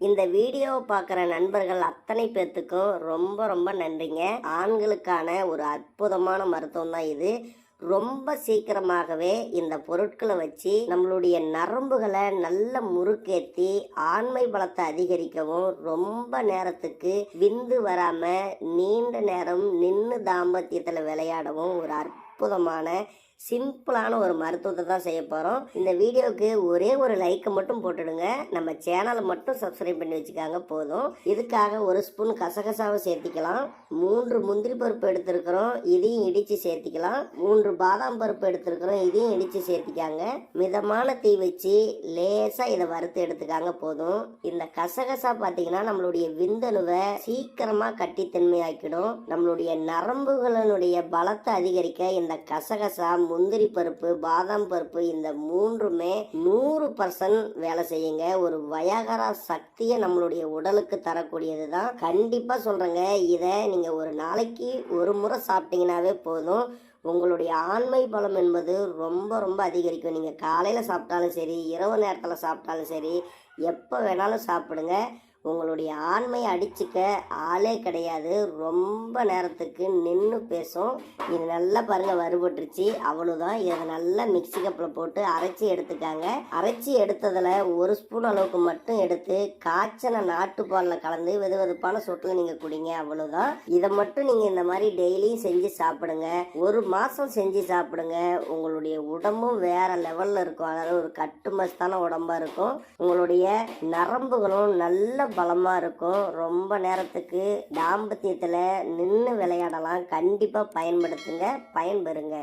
இந்த வீடியோவை பார்க்குற நண்பர்கள் அத்தனை பேர்த்துக்கும் ரொம்ப ரொம்ப நன்றிங்க. ஆண்களுக்கான ஒரு அற்புதமான மருத்துவம் தான் இது. ரொம்ப சீக்கிரமாகவே இந்த பொருட்களை வச்சு நம்மளுடைய நரம்புகளை நல்ல முறுக்கேற்றி ஆண்மை பலத்தை அதிகரிக்கவும் ரொம்ப நேரத்துக்கு விந்து வராமல் நீண்ட நேரம் நின்று தாம்பத்தியத்தில் விளையாடவும் ஒரு அற்புதமான சிம்பிளான ஒரு மருத்துவத்தை தான் செய்ய போகிறோம் இந்த வீடியோவுக்கு ஒரே ஒரு லைக்கை மட்டும் போட்டுடுங்க. நம்ம சேனலை மட்டும் சப்ஸ்கிரைப் பண்ணி வச்சுக்காங்க போதும். இதுக்காக ஒரு ஸ்பூன் கசகசாவை சேர்த்திக்கலாம். மூன்று முந்திரி பருப்பு எடுத்திருக்கிறோம். இதையும் இடித்து சேர்த்திக்கலாம். மூன்று பாதாம் பருப்பு எடுத்திருக்கிறோம். இதையும் இடித்து சேர்த்திக்காங்க. மிதமான தீ வச்சு லேசாக இதை வறுத்து எடுத்துக்காங்க போதும். இந்த கசகசா பார்த்தீங்கன்னா நம்மளுடைய விந்தணுவை சீக்கிரமாக கட்டித்தன்மையாக்கிடும். நம்மளுடைய நரம்புகளினுடைய பலத்தை அதிகரிக்க இந்த கசகசா முந்திரி பருப்பு பாதாம் பருப்பு இந்த மூன்றுமே நூறு பர்சன்ட் வேலை செய்யுங்க. ஒரு வயகரா சக்தியை நம்மளுடைய உடலுக்கு தரக்கூடியது தான் கண்டிப்பாக சொல்கிறேங்க இதை நீங்கள் ஒரு நாளைக்கு ஒரு முறை சாப்பிட்டீங்கன்னாவே போதும். உங்களுடைய ஆண்மை பலம் என்பது ரொம்ப ரொம்ப அதிகரிக்கும். நீங்கள் காலையில் சாப்பிட்டாலும் சரி இரவு நேரத்தில் சாப்பிட்டாலும் சரி எப்போ வேணாலும் சாப்பிடுங்க. உங்களுடைய ஆண்மையை அடிச்சுக்க ஆளே கிடையாது. ரொம்ப நேரத்துக்கு நின்று பேசும். இது நல்லா பாருங்க வறுபட்டுருச்சு. அவ்வளோதான் இதை நல்லா மிக்ஸி கப்பில் போட்டு அரைச்சி எடுத்துக்காங்க. அரைச்சி எடுத்ததில் ஒரு ஸ்பூன் அளவுக்கு மட்டும் எடுத்து காய்ச்சன நாட்டுப்பாலில் கலந்து வெது வெதுப்பான சொட்டில் நீங்கள் குடிங்க. அவ்வளோதான் இதை மட்டும் நீங்கள் இந்த மாதிரி டெய்லியும் செஞ்சு சாப்பிடுங்க. ஒரு மாதம் செஞ்சு சாப்பிடுங்க. உங்களுடைய உடம்பும் வேற லெவலில் இருக்கும். அதாவது ஒரு கட்டுமஸ்தான உடம்பாக இருக்கும். உங்களுடைய நரம்புகளும் நல்ல பலமாக இருக்கும். ரொம்ப நேரத்துக்கு தாம்பத்தியத்தில் நின்று விளையாடலாம். கண்டிப்பாக பயன்படுத்துங்க. பயன்பெறுங்க.